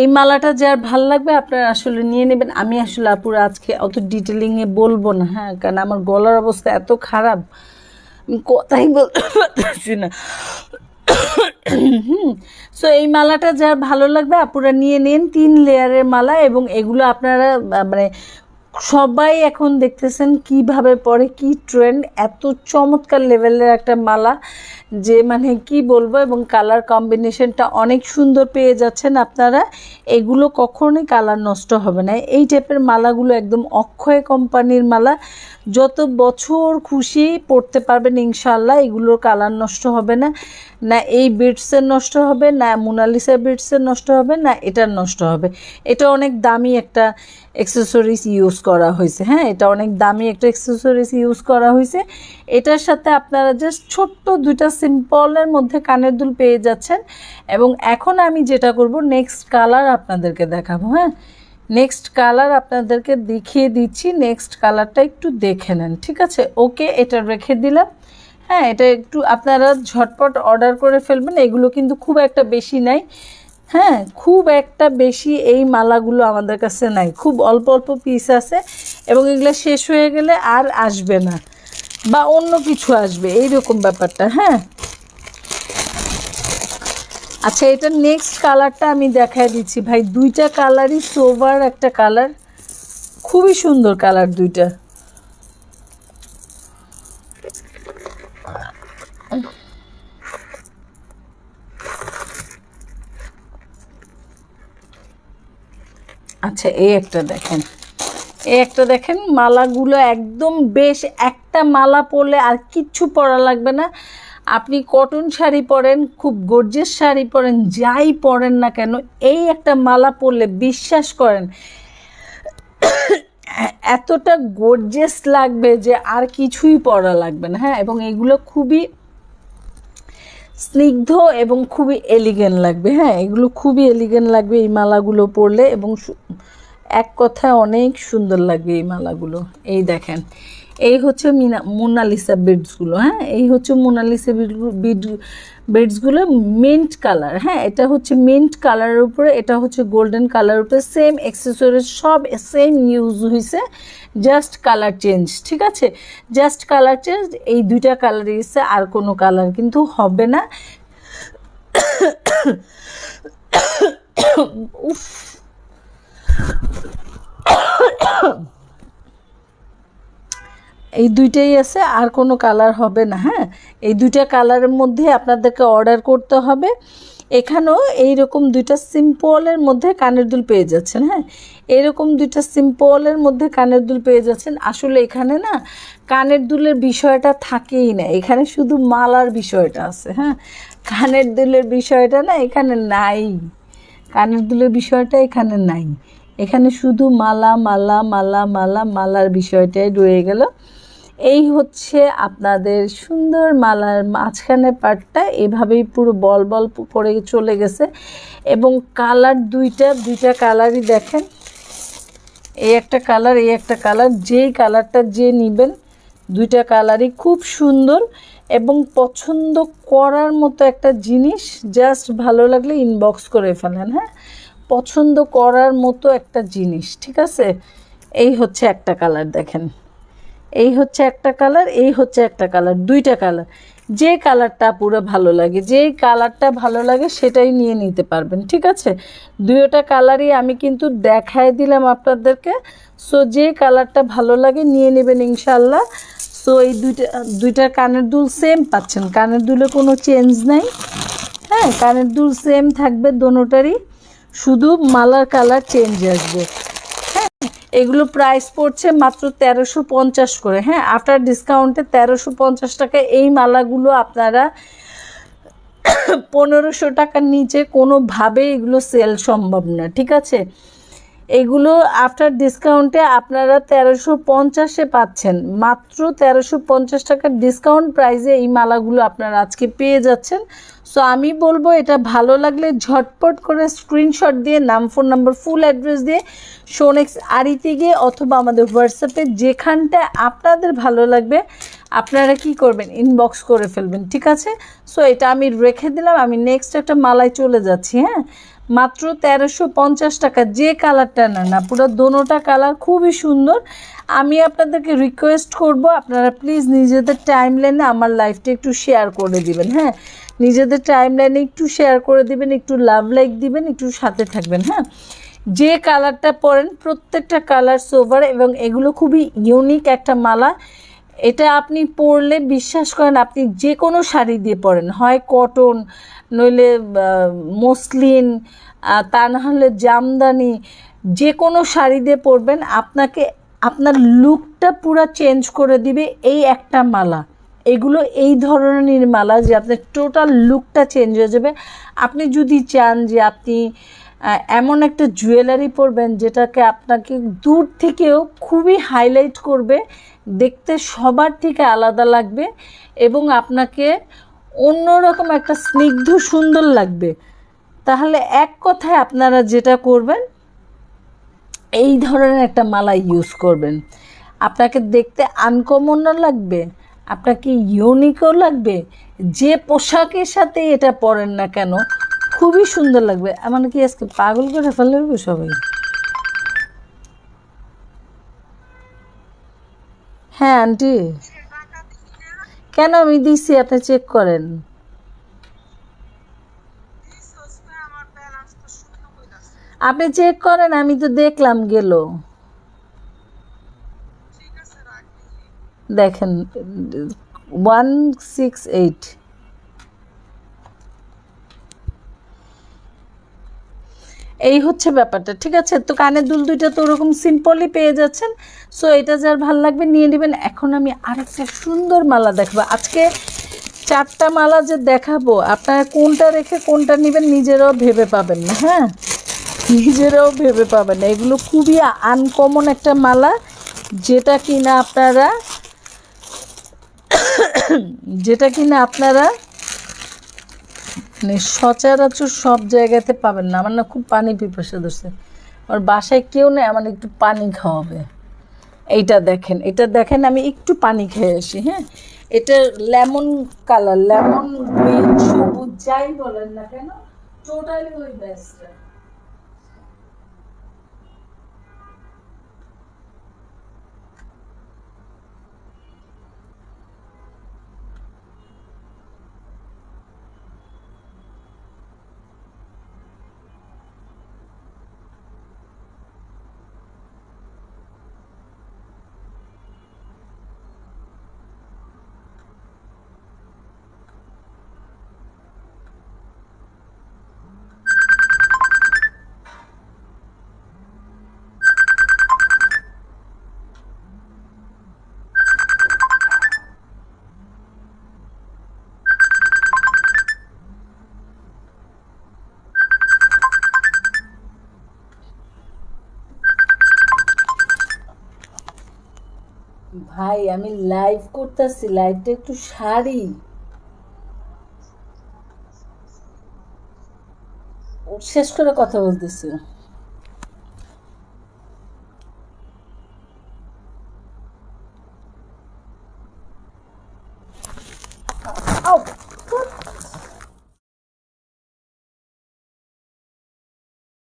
এই মালাটা যার ভালো লাগবে আপনারা আসলে নিয়ে নেবেন। আমি আসলে আপুরা আজকে অত ডিটেলিংয়ে বলব না হ্যাঁ? কারণ আমার গলার অবস্থা এত খারাপ। কথাই বলতে পারছি না। সো এই মালাটা যার ভালো লাগবে, আপুরা নিয়ে নিন তিন লেয়ারের মালা এবং এগুলো আপনারা মানে সবাই এখন দেখতেছেন কীভাবে পরে কি ট্রেন্ড এত চমৎকার লেভেলের একটা মালা যে মানে কি বলব এবং কালার কম্বিনেশনটা অনেক সুন্দর পেয়ে যাচ্ছেন আপনারা। এগুলো কখনোই কালার নষ্ট হবে না। এই টাইপের মালাগুলো একদম অক্ষয় কোম্পানির মালা। যত বছর খুশি পড়তে পারবেন ইনশাল্লাহ এগুলোর কালার নষ্ট হবে না। না এই বিটসের নষ্ট হবে, না মোনালিসা বিটসের নষ্ট হবে, না এটার নষ্ট হবে। এটা অনেক দামি একটা অ্যাক্সেসরিজ ইউজ করা হয়েছে। হ্যাঁ এটা অনেক দামি একটা অ্যাক্সেসরিজ ইউজ করা হয়েছে। এটার সাথে আপনারা জাস্ট ছোট্ট দুইটা সিম্পলের মধ্যে কানের দুল পেয়ে যাচ্ছেন। এবং এখন আমি যেটা করব নেক্সট কালার আপনাদেরকে দেখাবো। হ্যাঁ নেক্সট কালার আপনাদেরকে দেখিয়ে দিচ্ছি। নেক্সট কালারটা একটু দেখে নেন, ঠিক আছে? ওকে এটা রেখে দিলাম। হ্যাঁ এটা একটু আপনারা ঝটপট অর্ডার করে ফেলবেন। এগুলো কিন্তু খুব একটা বেশি নাই। হ্যাঁ খুব একটা বেশি এই মালাগুলো আমাদের কাছে নাই। খুব অল্প অল্প পিস আছে এবং এগুলো শেষ হয়ে গেলে আর আসবে না বা অন্য কিছু আসবে, এইরকম ব্যাপারটা হ্যাঁ। আচ্ছা এটা নেক্সট কালারটা আমি দেখাই দিচ্ছি। ভাই, দুইটা কালারই সোভার একটা কালার খুবই সুন্দর কালার দুইটা। আচ্ছা এই একটা দেখেন। এই একটা দেখেন, মালাগুলো একদম বেশ একটা মালা পরলে আর কিচ্ছু পরা লাগবে না। আপনি কটন শাড়ি পরেন, খুব গর্জেস শাড়ি পরেন, যাই পরেন না কেন, এই একটা মালা পরলে বিশ্বাস করেন, এতটা গর্জেস লাগবে যে আর কিছুই পরা লাগবে না। হ্যাঁ এবং এগুলো খুবই স্নিগ্ধ এবং খুবই এলিগেন্ট লাগবে হ্যাঁ? এগুলো খুবই এলিগেন্ট লাগবে এই মালাগুলো পরলে এবং এক কথায় অনেক সুন্দর লাগবে এই মালাগুলো। এই দেখেন এই হচ্ছে মিনা মোনালিসা বিডসগুলো হ্যাঁ? এই হচ্ছে মোনালিসা বিড বিডসগুলো মিন্ট কালার হ্যাঁ? এটা হচ্ছে মিন্ট কালারের উপরে, এটা হচ্ছে গোল্ডেন কালারের উপরে সেম অ্যাক্সেসরিজ সব সেম ইউজ হয়েছে জাস্ট কালার চেঞ্জ ঠিক আছে? জাস্ট কালার চেঞ্জ এই দুইটা কালার এসে আর কোনো কালার কিন্তু হবে না। উফ। এই দুইটাই আছে, আর কোনো কালার হবে না হ্যাঁ? এই দুইটা কালারের মধ্যে আপনাদেরকে অর্ডার করতে হবে। এখানেও এইরকম দুইটা সিম্পলের মধ্যে কানের দুল পেয়ে যাচ্ছেন হ্যাঁ? এরকম দুইটা সিম্পলের মধ্যে কানের দুল পেয়ে যাচ্ছেন। আসলে এখানে না, কানের দুলের বিষয়টা থাকেই না। এখানে শুধু মালার বিষয়টা আছে হ্যাঁ? কানের দুলের বিষয়টা না এখানে নাই। কানের দুলের বিষয়টা এখানে নাই। এখানে শুধু মালা মালা মালা মালা, মালার বিষয়টাই রয়ে গেল। এই হচ্ছে আপনাদের সুন্দর মালার মাঝখানের পার্টটা এভাবেই পুরো বল বল করে চলে গেছে। এবং কালার দুইটা দুইটা কালারই দেখেন। এই একটা কালার, এই একটা কালার। যেই কালারটা যে নেবেন, দুইটা কালারই খুব সুন্দর এবং পছন্দ করার মতো একটা জিনিস। জাস্ট ভালো লাগলে ইনবক্স করে ফেলেন হ্যাঁ? পছন্দ করার মতো একটা জিনিস, ঠিক আছে? এই হচ্ছে একটা কালার দেখেন। এই হচ্ছে একটা কালার, এই হচ্ছে একটা কালার, দুইটা কালার। যে কালারটা পুরো ভালো লাগে, যেই কালারটা ভালো লাগে সেটাই নিয়ে নিতে পারবেন, ঠিক আছে? দুইটা কালারই আমি কিন্তু দেখায় দিলাম আপনাদেরকে। সো যে কালারটা ভালো লাগে নিয়ে নেবেন ইনশাল্লাহ সো এই দুইটা, দুইটার কানের দুল সেম পাচ্ছেন। কানের দুলে কোনো চেঞ্জ নাই। হ্যাঁ কানের দুল সেম থাকবে, দোনোটারই। শুধু মালার কালার চেঞ্জ আসবে। এগুলো প্রাইস পড়ছে মাত্র তেরোশো পঞ্চাশ করে। হ্যাঁ আফটার ডিসকাউন্টে তেরোশো পঞ্চাশ টাকা। এই মালাগুলো আপনারা পনেরোশো টাকার নিচে কোনোভাবে এগুলো সেল সম্ভব না, ঠিক আছে? এগুলো আফটার ডিসকাউন্টে আপনারা তেরোশো পঞ্চাশে পাচ্ছেন। মাত্র তেরোশো পঞ্চাশ টাকার ডিসকাউন্ট প্রাইসে এই মালাগুলো আপনারা আজকে পেয়ে যাচ্ছেন। সো আমি বলব এটা ভালো লাগলে ঝটপট করে স্ক্রিনশট দিয়ে, নাম ফোন নাম্বার ফুল অ্যাড্রেস দিয়ে শোনেক্স আরিতে গিয়ে অথবা আমাদের হোয়াটসঅ্যাপে যেখানটায় আপনাদের ভালো লাগবে, আপনারা কি করবেন? ইনবক্স করে ফেলবেন, ঠিক আছে? সো এটা আমি রেখে দিলাম। আমি নেক্সট একটা মালায় চলে যাচ্ছি হ্যাঁ? মাত্র তেরোশো পঞ্চাশ টাকা। যে কালারটা না না, পুরো দোনোটা কালার খুবই সুন্দর। আমি আপনাদেরকে রিকোয়েস্ট করব, আপনারা প্লিজ নিজেদের টাইম লাইনে আমার লাইফটা একটু শেয়ার করে দিবেন হ্যাঁ? নিজেদের টাইম লাইনে একটু শেয়ার করে দিবেন, একটু লাভ লাইক দিবেন, একটু সাথে থাকবেন হ্যাঁ? যে কালারটা পরেন, প্রত্যেকটা কালার সোভার এবং এগুলো খুবই ইউনিক একটা মালা। এটা আপনি পরলে বিশ্বাস করেন, আপনি যে কোনো শাড়ি দিয়ে পরেন, হয় কটন নইলে মসলিন তা না হলে জামদানি যে কোনো শাড়ি দিয়ে পরবেন, আপনাকে, আপনার লুকটা পুরো চেঞ্জ করে দিবে এই একটা মালা। এগুলো এই ধরনের মালা যে আপনার টোটাল লুকটা চেঞ্জ হয়ে যাবে। আপনি যদি চান যে আপনি এমন একটা জুয়েলারি পরবেন যেটাকে আপনাকে দূর থেকেও খুবই হাইলাইট করবে, দেখতে সবার থেকে আলাদা লাগবে এবং আপনাকে অন্যরকম একটা স্নিগ্ধ সুন্দর লাগবে। তাহলে এক কথায় আপনারা যেটা করবেন, এই ধরনের একটা মালা ইউজ করবেন। আপনাকে দেখতে আনকমনও লাগবে আপনাকে ইউনিকও লাগবে। যে পোশাকের সাথে এটা পরেন না কেন, খুবই সুন্দর লাগবে। আমার কি আজকে পাগল করে ফেলবে সবাই? হ্যাঁ আন্টি। কেন আমি দিছি? আপনি চেক করেন। আপনি চেক করেন, আমি তো দেখলাম গেল। দেখেন, ওয়ান সিক্স এইট। এই হচ্ছে ব্যাপারটা, ঠিক আছে? তো কানের দুল দুইটা তো ওরকম সিম্পলই পেয়ে যাচ্ছেন। সো এটা যার ভালো লাগবে নিয়ে নেবেন। এখন আমি আরেকটা সুন্দর মালা দেখব। আজকে চারটা মালা যে দেখাবো, আপনারা কোনটা রেখে কোনটা নেবেন নিজেরাও ভেবে পাবেন না হ্যাঁ? নিজেরাও ভেবে পাবেন এগুলো খুবই আনকমন একটা মালা, যেটা কিনা আপনারা যেটা কিনা আপনারা মানে সচরাচর সব জায়গাতে পাবেন না। আমার না খুব পানি পিপাসা ধরছে। আমার বাসায় কেউ নেই, আমার একটু পানি খাওয়াবে। এইটা দেখেন, এটা দেখেন, আমি একটু পানি খেয়ে আসি হ্যাঁ? এটা লেমন কালার, লেমন, গ্রিন, সবুজ, যাই বলেন না কেন টোটালি ওই বেস্টটা ভাই আমি লাইভ করতেছি লাইভটা একটু সারি। শেষ করে কথা বলতেছি।